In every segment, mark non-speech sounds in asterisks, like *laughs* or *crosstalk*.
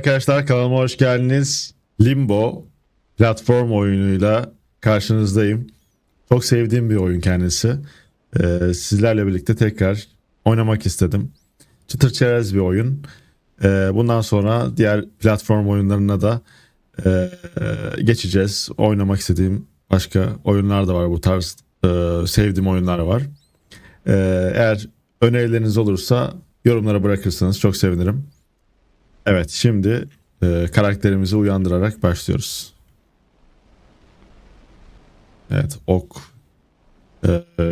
Arkadaşlar kanalıma hoş geldiniz. Limbo platform oyunuyla karşınızdayım. Çok sevdiğim bir oyun kendisi. Ee, sizlerle birlikte tekrar oynamak istedim. Çıtır çerez bir oyun. Ee, bundan sonra diğer platform oyunlarına da e, geçeceğiz. Oynamak istediğim başka oyunlar da var bu tarz e, sevdiğim oyunlar var. Ee, eğer önerileriniz olursa yorumlara bırakırsanız çok sevinirim. Evet şimdi e, karakterimizi uyandırarak başlıyoruz. Evet ok e, e,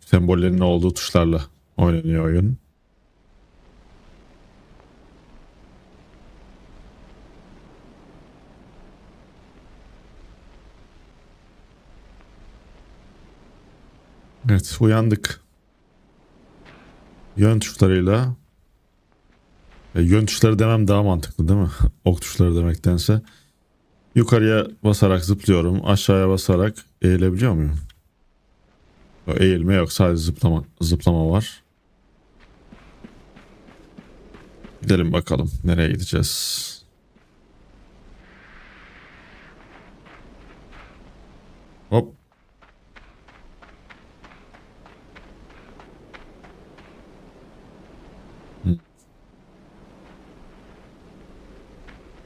sembollerinin olduğu tuşlarla oynanıyor oyun. Evet uyandık. Yön tuşlarıyla e, yön tuşları demem daha mantıklı değil mi? *laughs* Ok tuşları demektense. Yukarıya basarak zıplıyorum. Aşağıya basarak eğilebiliyor muyum? Eğilme yok. Sadece zıplama, zıplama var. Gidelim bakalım. Nereye gideceğiz? Hop.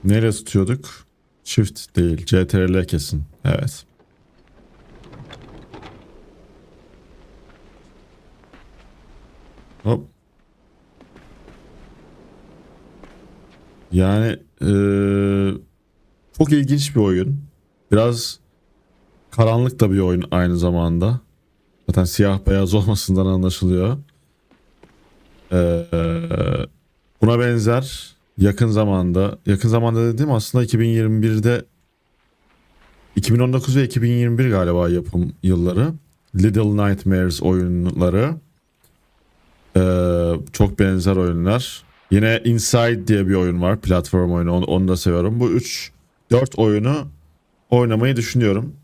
Nereye tutuyorduk? Shift değil. CTRL kesin. Evet. Hop. Yani eee, çok ilginç bir oyun. Biraz karanlık da bir oyun aynı zamanda. Zaten siyah beyaz *laughs* olmasından anlaşılıyor. Eee, buna benzer yakın zamanda, yakın zamanda dediğim aslında 2021'de 2019 ve 2021 galiba yapım yılları. Little Nightmares oyunları. Ee, çok benzer oyunlar. Yine Inside diye bir oyun var. Platform oyunu. Onu, onu da seviyorum. Bu 3 4 oyunu oynamayı düşünüyorum.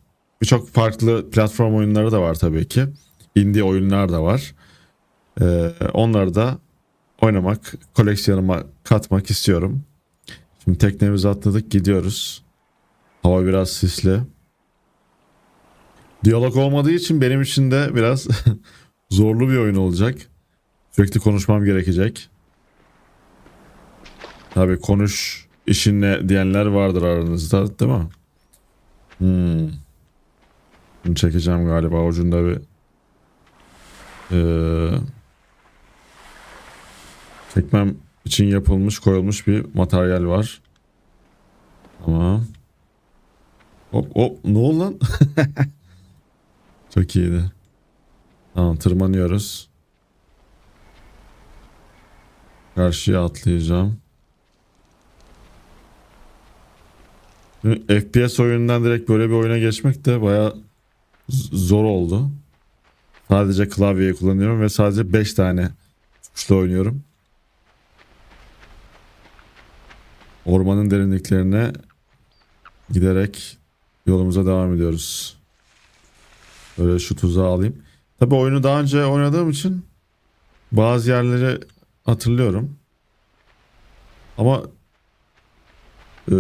Birçok farklı platform oyunları da var tabii ki. Indie oyunlar da var. Ee, onları da oynamak, koleksiyonuma katmak istiyorum. Şimdi teknemizi atladık gidiyoruz. Hava biraz sisli. Diyalog olmadığı için benim için de biraz *laughs* zorlu bir oyun olacak. Sürekli konuşmam gerekecek. Tabii konuş işinle diyenler vardır aranızda değil mi? Hmm. Bunu çekeceğim galiba ucunda bir ee, çekmem için yapılmış koyulmuş bir materyal var. Tamam. Hop hop ne oldu lan? *laughs* Çok iyiydi. Tamam tırmanıyoruz. Karşıya atlayacağım. FPS oyunundan direkt böyle bir oyuna geçmek de baya zor oldu. Sadece klavyeyi kullanıyorum ve sadece 5 tane tuşla oynuyorum. Ormanın derinliklerine giderek yolumuza devam ediyoruz. Böyle şu tuzağı alayım. Tabi oyunu daha önce oynadığım için bazı yerleri hatırlıyorum. Ama e,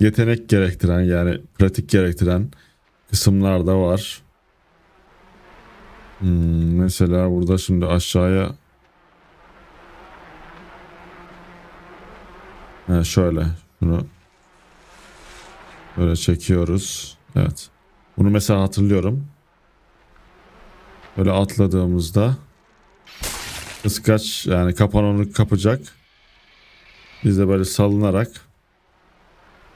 yetenek gerektiren yani pratik gerektiren kısımlar da var. Hmm, mesela burada şimdi aşağıya Ha, şöyle şunu böyle çekiyoruz. Evet. Bunu mesela hatırlıyorum. Böyle atladığımızda kıskaç yani kapan onu kapacak. Biz de böyle salınarak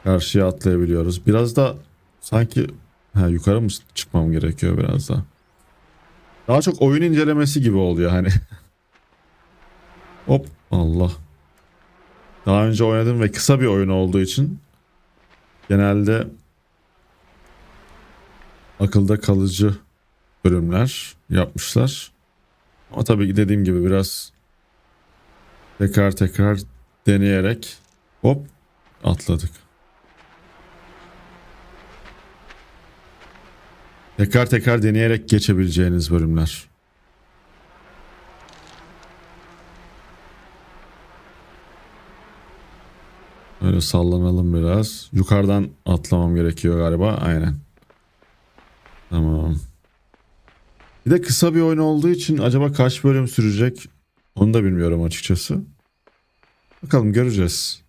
karşıya atlayabiliyoruz. Biraz da sanki ha, yukarı mı çıkmam gerekiyor biraz da. Daha çok oyun incelemesi gibi oluyor hani. *laughs* Hop Allah. Daha önce oynadım ve kısa bir oyun olduğu için genelde akılda kalıcı bölümler yapmışlar. Ama tabii dediğim gibi biraz tekrar tekrar deneyerek hop atladık. Tekrar tekrar deneyerek geçebileceğiniz bölümler. Şöyle sallanalım biraz. Yukarıdan atlamam gerekiyor galiba. Aynen. Tamam. Bir de kısa bir oyun olduğu için acaba kaç bölüm sürecek onu da bilmiyorum açıkçası. Bakalım göreceğiz.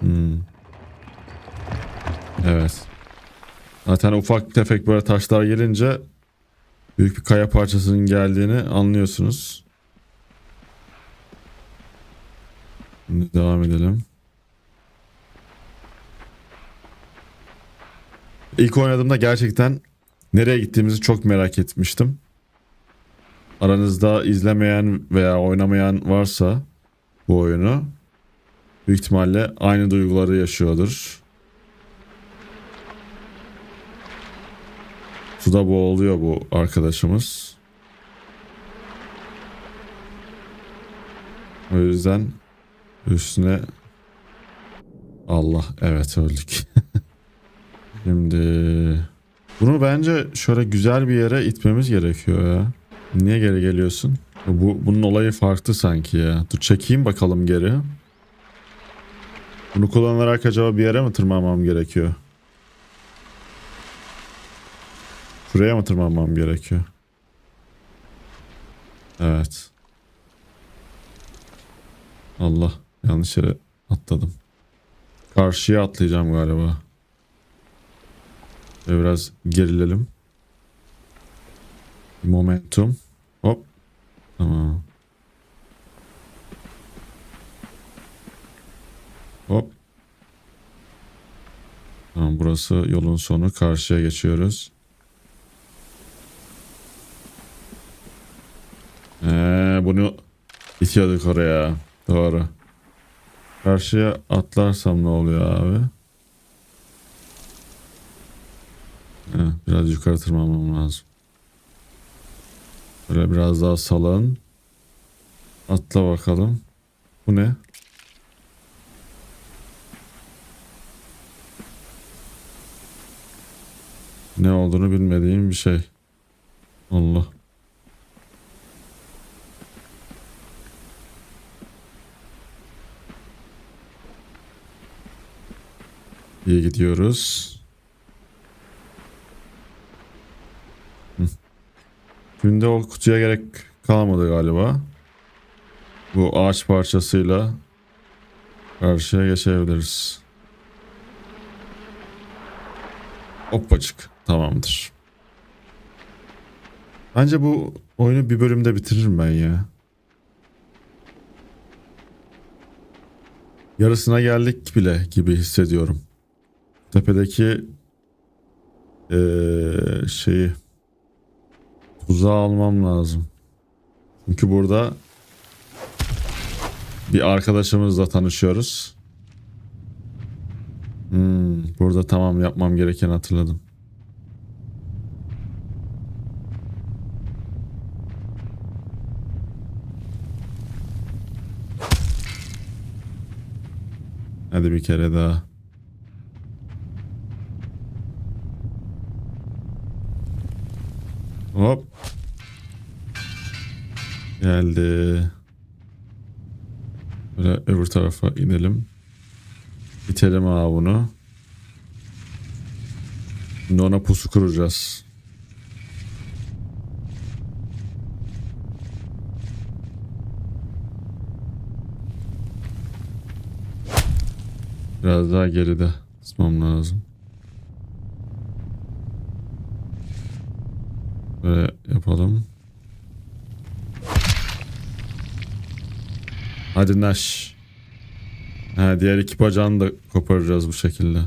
Hmm. Evet. Zaten ufak tefek böyle taşlar gelince büyük bir kaya parçasının geldiğini anlıyorsunuz. Şimdi devam edelim. İlk oynadığımda gerçekten nereye gittiğimizi çok merak etmiştim. Aranızda izlemeyen veya oynamayan varsa bu oyunu büyük ihtimalle aynı duyguları yaşıyordur. Suda boğuluyor bu arkadaşımız. O yüzden üstüne Allah evet öldük. *laughs* Şimdi bunu bence şöyle güzel bir yere itmemiz gerekiyor ya. Niye geri geliyorsun? Bu bunun olayı farklı sanki ya. Dur çekeyim bakalım geri. Bunu kullanarak acaba bir yere mi tırmanmam gerekiyor? Şuraya mı tırmanmam gerekiyor? Evet. Allah yanlış yere atladım. Karşıya atlayacağım galiba. Ve biraz gerilelim. Momentum. Hop. Tamam. Hop. Tamam burası yolun sonu. Karşıya geçiyoruz. Bunu itiyorduk oraya. Doğru. Karşıya atlarsam ne oluyor abi? Heh, biraz yukarı tırmanmam lazım. Böyle biraz daha salın. Atla bakalım. Bu ne? Ne olduğunu bilmediğim bir şey. Allah. İyi gidiyoruz. Şimdi o kutuya gerek kalmadı galiba. Bu ağaç parçasıyla karşıya geçebiliriz. Hoppacık. Tamamdır. Bence bu oyunu bir bölümde bitiririm ben ya. Yarısına geldik bile gibi hissediyorum. Tepedeki eee, şeyi tuzağı almam lazım. Çünkü burada bir arkadaşımızla tanışıyoruz. Hmm, burada tamam yapmam gereken hatırladım. Hadi bir kere daha. Hop. Geldi. Böyle öbür tarafa inelim. İtelim abi bunu. Şimdi ona pusu kuracağız. Biraz daha geride tutmam lazım. Böyle yapalım. Hadi Naş. Ha, diğer iki bacağını da koparacağız bu şekilde.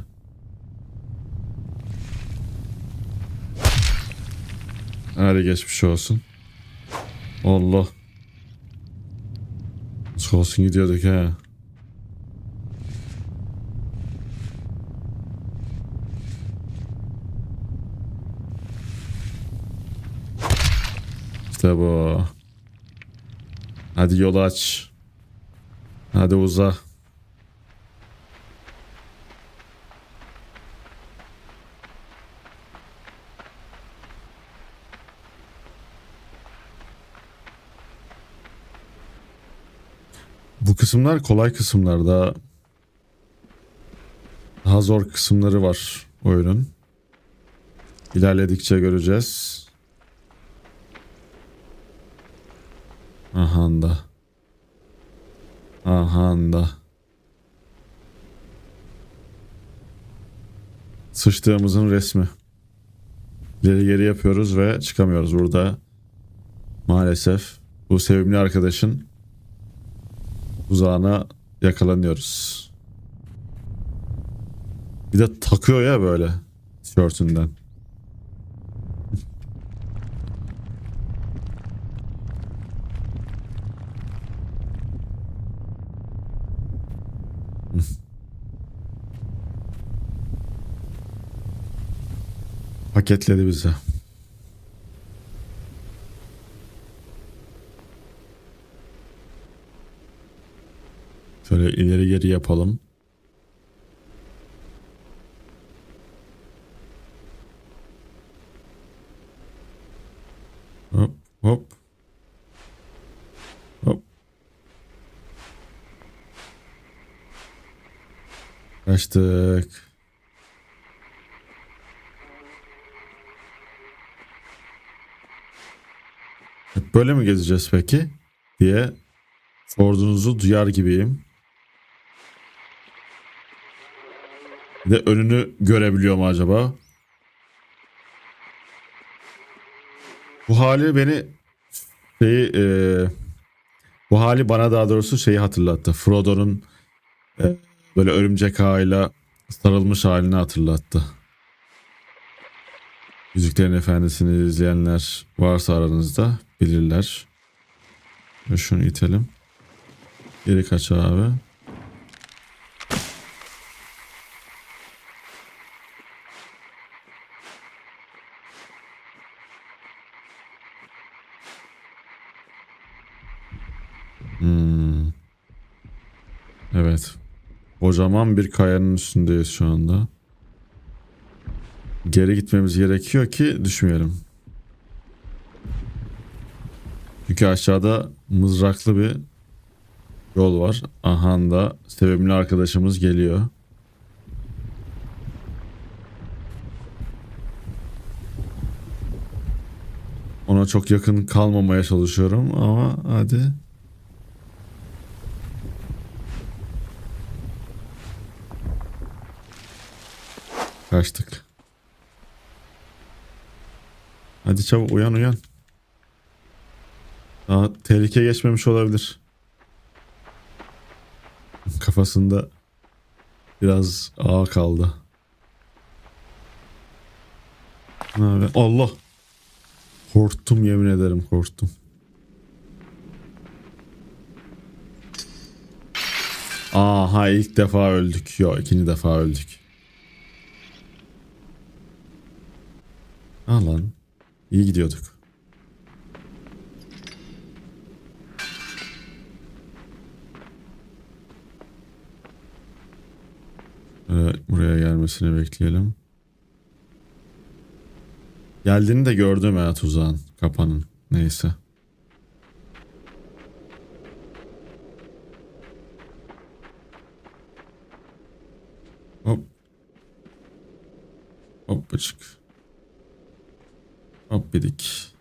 Hadi geçmiş olsun. Allah. Az olsun gidiyorduk ha. İşte. Hadi yol aç. Hadi uza. Bu kısımlar kolay kısımlar daha daha zor kısımları var oyunun. İlerledikçe göreceğiz. Ahanda. Ahanda. Sıçtığımızın resmi. İleri geri yapıyoruz ve çıkamıyoruz burada. Maalesef bu sevimli arkadaşın uzağına yakalanıyoruz. Bir de takıyor ya böyle tişörtünden. Paketledi bize. Şöyle ileri geri yapalım. Hop hop. Hop. Kaçtık. Hep böyle mi gezeceğiz peki? diye sorduğunuzu duyar gibiyim. Bir de önünü görebiliyor mu acaba? Bu hali beni şeyi e, bu hali bana daha doğrusu şeyi hatırlattı. Frodo'nun e, böyle örümcek ağıyla sarılmış halini hatırlattı. Yüzüklerin Efendisi'ni izleyenler varsa aranızda bilirler. Ve şunu itelim. Geri kaç abi. Hmm. Evet. Kocaman bir kayanın üstündeyiz şu anda. Geri gitmemiz gerekiyor ki düşmeyelim. Çünkü aşağıda mızraklı bir yol var. Aha da sevimli arkadaşımız geliyor. Ona çok yakın kalmamaya çalışıyorum ama hadi. Kaçtık. Hadi çabuk uyan uyan. Daha tehlike geçmemiş olabilir. Kafasında biraz ağ kaldı. Abi, Allah. Korktum yemin ederim korktum. Aha ilk defa öldük. Yok ikinci defa öldük. Ah lan. İyi gidiyorduk. Evet, buraya gelmesini bekleyelim. Geldiğini de gördüm ya tuzağın, kapanın. Neyse. Hop. Hop açık. Hop bidik.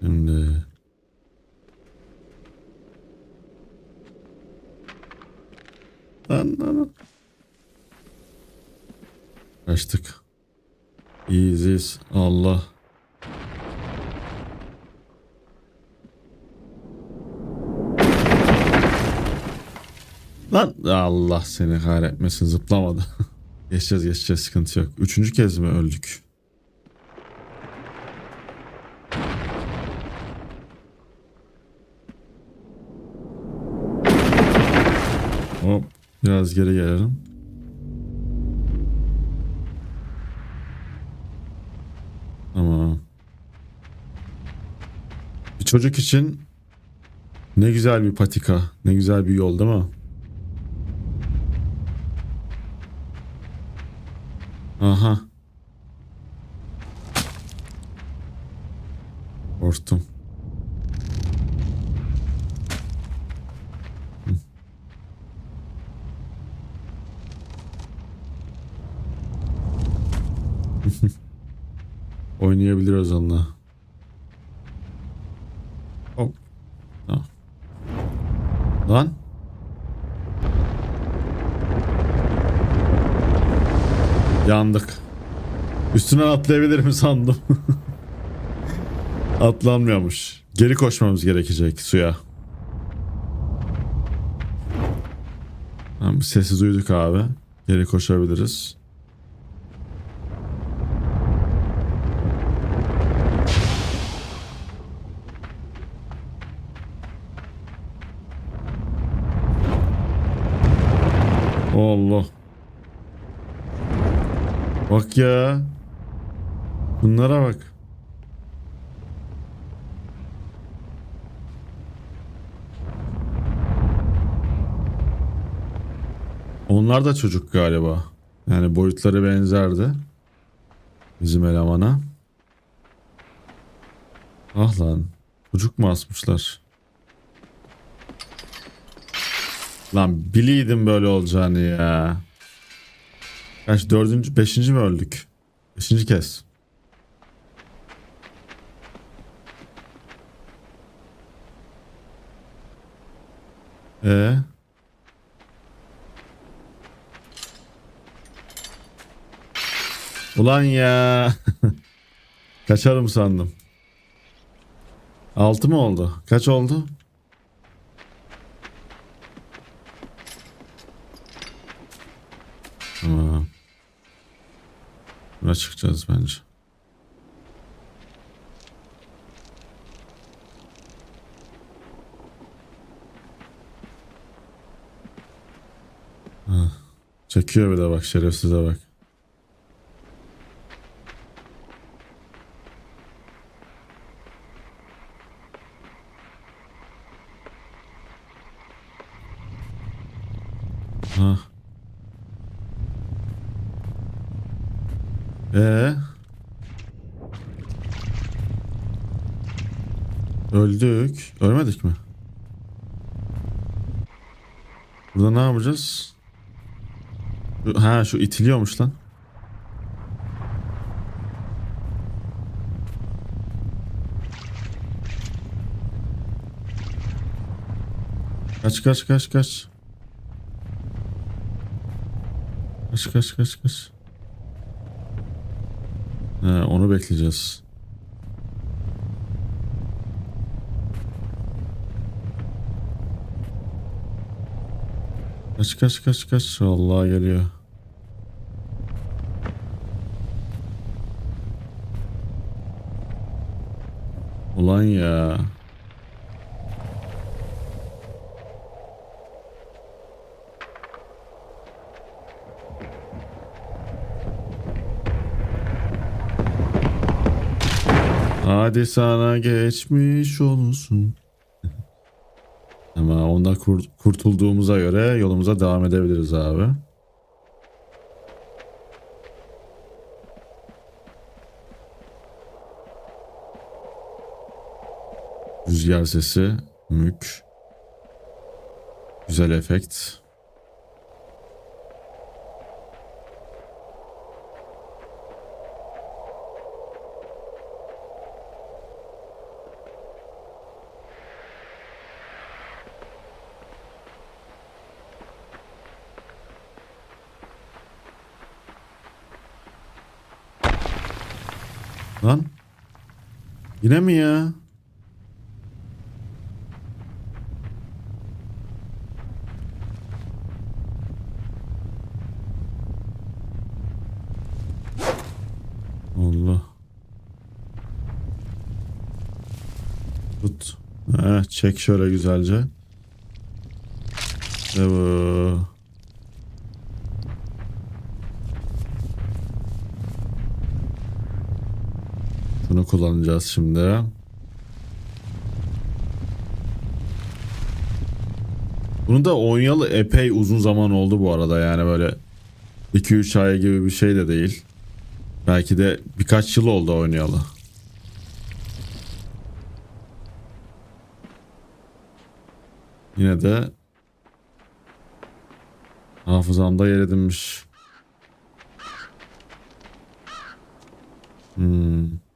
Şimdi Lan lan lan. Kaçtık. İyiyiz. Allah. Lan Allah seni kahretmesin zıplamadı. *laughs* geçeceğiz geçeceğiz sıkıntı yok. Üçüncü kez mi öldük? Hop biraz geri gelelim. Tamam. Bir çocuk için ne güzel bir patika, ne güzel bir yol değil mi? Aha. Korktum. Oynayabiliyoruz onunla. Hop. Tamam. Lan. Yandık. Üstüne atlayabilir mi sandım. *laughs* Atlanmıyormuş. Geri koşmamız gerekecek suya. Tamam, sesi duyduk abi. Geri koşabiliriz. Allah. Bak ya. Bunlara bak. Onlar da çocuk galiba. Yani boyutları benzerdi. Bizim elemana. Ah lan. Çocuk mu asmışlar? Lan biliydim böyle olacağını ya. Kaç dördüncü, beşinci mi öldük? Beşinci kez. Ee? Ulan ya. *laughs* Kaçarım sandım. Altı mı oldu? Kaç oldu? Tamam. Buna çıkacağız bence. Hah. Çekiyor bir de bak şerefsize bak. Ha. Ee? Öldük. Ölmedik mi? Burada ne yapacağız? Ha şu itiliyormuş lan. Kaç kaç kaç kaç. Kaç kaç kaç kaç. He, onu bekleyeceğiz. Kaç kaç kaç kaç. Allah geliyor. Ulan ya. Hadi sana geçmiş olsun. Kur- kurtulduğumuza göre yolumuza devam edebiliriz abi. Rüzgar sesi, mük. Güzel efekt. Lan. Yine mi ya? Allah. Tut. Heh, çek şöyle güzelce. İşte bu. Bunu kullanacağız şimdi. Bunu da oynayalı epey uzun zaman oldu bu arada yani böyle 2-3 ay gibi bir şey de değil. Belki de birkaç yıl oldu oynayalı. Yine de hafızamda yer edinmiş. Hmm.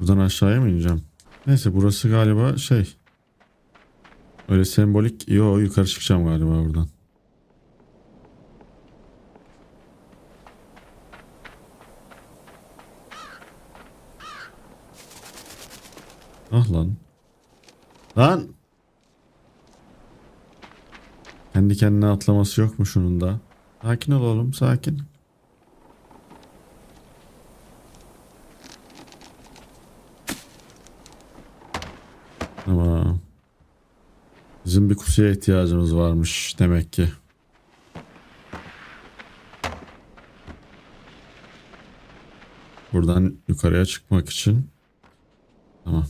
Buradan aşağıya mı ineceğim? Neyse burası galiba şey. Öyle sembolik. Yo yukarı çıkacağım galiba buradan. Ah lan. Lan. Kendi kendine atlaması yok mu şunun da? Sakin ol oğlum sakin. Tamam. Bizim bir kutuya ihtiyacımız varmış demek ki. Buradan yukarıya çıkmak için. Tamam.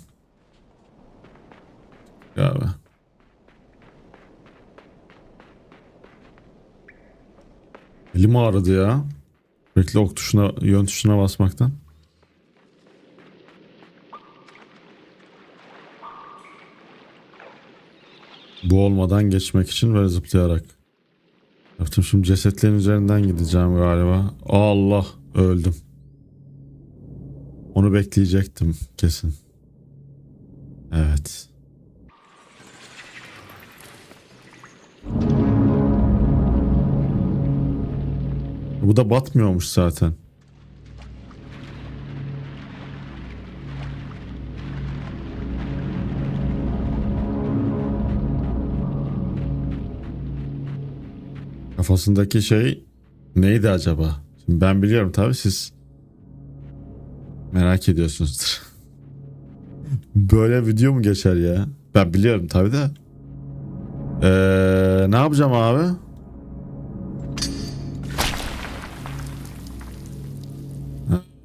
Galiba. Elim ağrıdı ya. Sürekli ok tuşuna, yön tuşuna basmaktan. Bu olmadan geçmek için böyle zıplayarak. Yaptım şimdi cesetlerin üzerinden gideceğim galiba. Allah öldüm. Onu bekleyecektim kesin. Evet. Bu da batmıyormuş zaten. Kafasındaki şey neydi acaba? Şimdi ben biliyorum tabii siz merak ediyorsunuzdur. *laughs* Böyle video mu geçer ya? Ben biliyorum tabii de. Ee, ne yapacağım abi?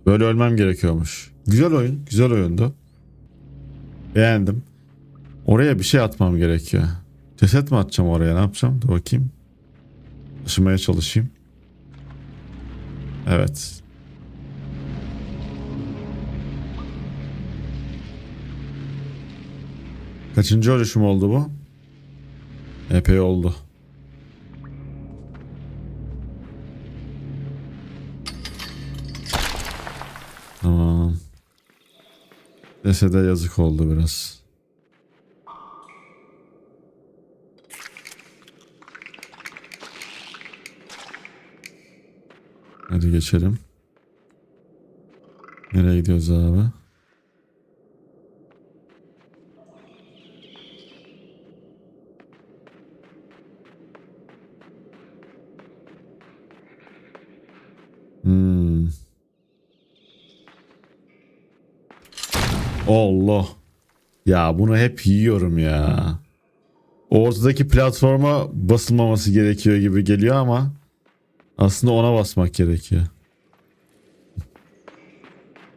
Böyle ölmem gerekiyormuş. Güzel oyun. Güzel oyundu. Beğendim. Oraya bir şey atmam gerekiyor. Ceset mi atacağım oraya? Ne yapacağım? Dur bakayım. Taşımaya çalışayım. Evet. Kaçıncı ölüşüm oldu bu? Epey oldu. Tamam. Cesede yazık oldu biraz. Hadi geçelim. Nereye gidiyoruz abi? Hmm. Allah. Ya bunu hep yiyorum ya. Ortadaki platforma basılmaması gerekiyor gibi geliyor ama aslında ona basmak gerekiyor.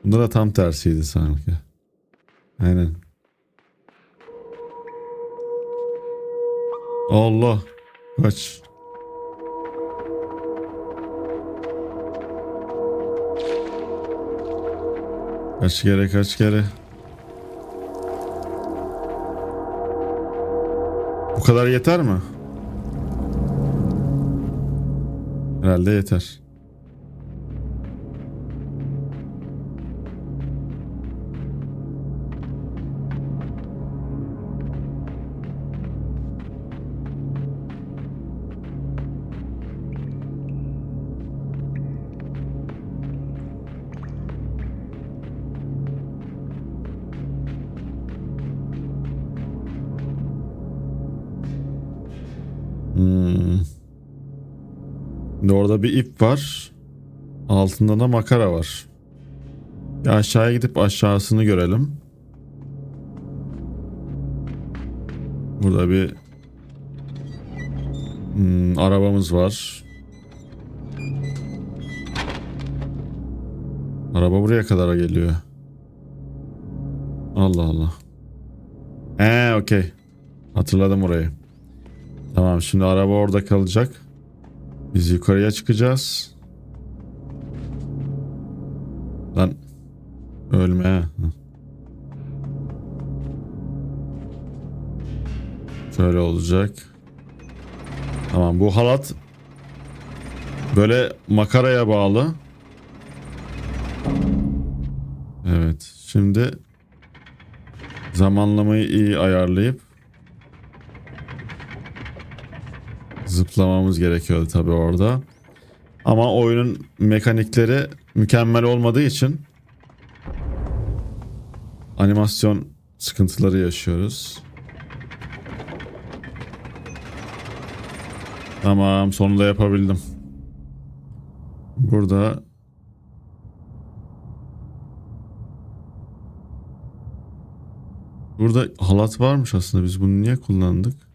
Bunda da tam tersiydi sanki. Aynen. Allah. Kaç. Kaç kere kaç kere. Bu kadar yeter mi? Herhalde yeter. Orada bir ip var. Altında da makara var. Bir aşağıya gidip aşağısını görelim. Burada bir hmm, arabamız var. Araba buraya kadar geliyor. Allah Allah. Ee, okey. Hatırladım orayı. Tamam şimdi araba orada kalacak. Biz yukarıya çıkacağız. Lan ölme. Şöyle olacak. Tamam bu halat böyle makaraya bağlı. Evet Şimdi zamanlamayı iyi ayarlayıp zıplamamız gerekiyordu tabii orada. Ama oyunun mekanikleri mükemmel olmadığı için animasyon sıkıntıları yaşıyoruz. Tamam sonunda yapabildim. Burada Burada halat varmış aslında biz bunu niye kullandık?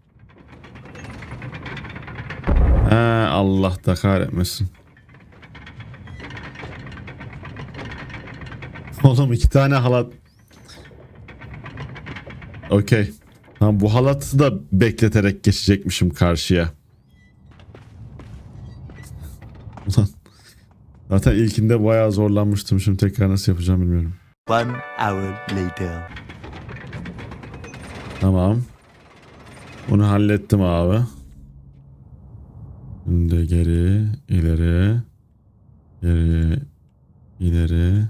He Allah da kahretmesin. Oğlum iki tane halat. Okey. Tamam bu halatı da bekleterek geçecekmişim karşıya. Ulan. Zaten ilkinde bayağı zorlanmıştım. Şimdi tekrar nasıl yapacağım bilmiyorum. One hour later. Tamam. Bunu hallettim abi. Şimdi geri, ileri, geri, ileri.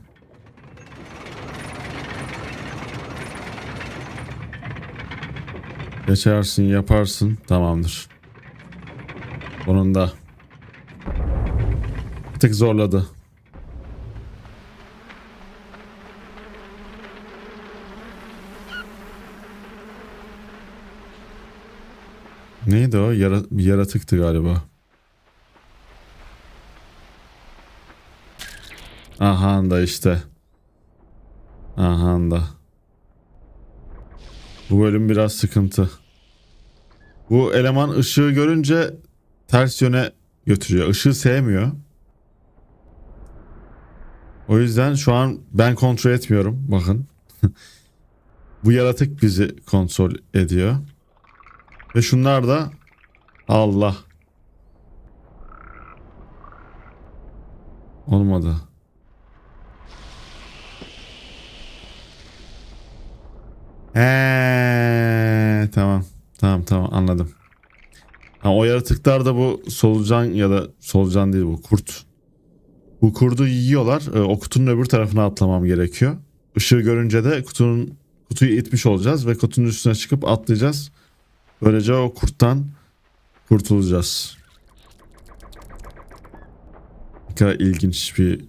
Geçersin, yaparsın. Tamamdır. Bunun da bir tık zorladı. Neydi o? Yara yaratıktı galiba. Aha da işte. Aha da. Bu bölüm biraz sıkıntı. Bu eleman ışığı görünce ters yöne götürüyor. Işığı sevmiyor. O yüzden şu an ben kontrol etmiyorum. Bakın. *laughs* Bu yaratık bizi kontrol ediyor. Ve şunlar da Allah. Olmadı. He, tamam. Tamam tamam anladım. Ha, o yaratıklar da bu solucan ya da solucan değil bu kurt. Bu kurdu yiyorlar. Ee, o kutunun öbür tarafına atlamam gerekiyor. Işığı görünce de kutunun kutuyu itmiş olacağız ve kutunun üstüne çıkıp atlayacağız. Böylece o kurttan kurtulacağız. Ne kadar ilginç bir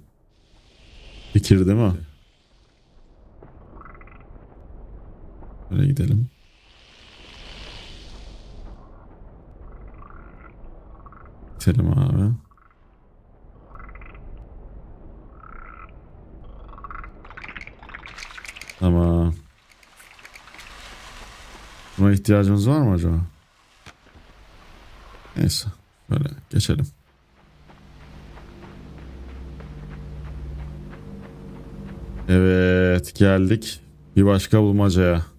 fikir değil mi? Böyle gidelim. Gidelim abi. Tamam. Buna ihtiyacımız var mı acaba? Neyse. Böyle geçelim. Evet geldik. Bir başka bulmacaya.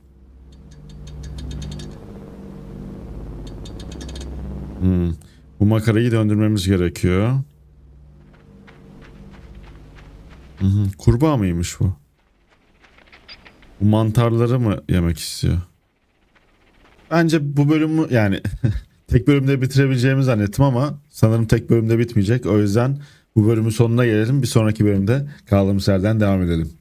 Makarayı döndürmemiz gerekiyor. Hı hı. Kurbağa mıymış bu? Bu mantarları mı yemek istiyor? Bence bu bölümü yani *laughs* tek bölümde bitirebileceğimi zannettim ama sanırım tek bölümde bitmeyecek. O yüzden bu bölümün sonuna gelelim. Bir sonraki bölümde kaldığımız yerden devam edelim.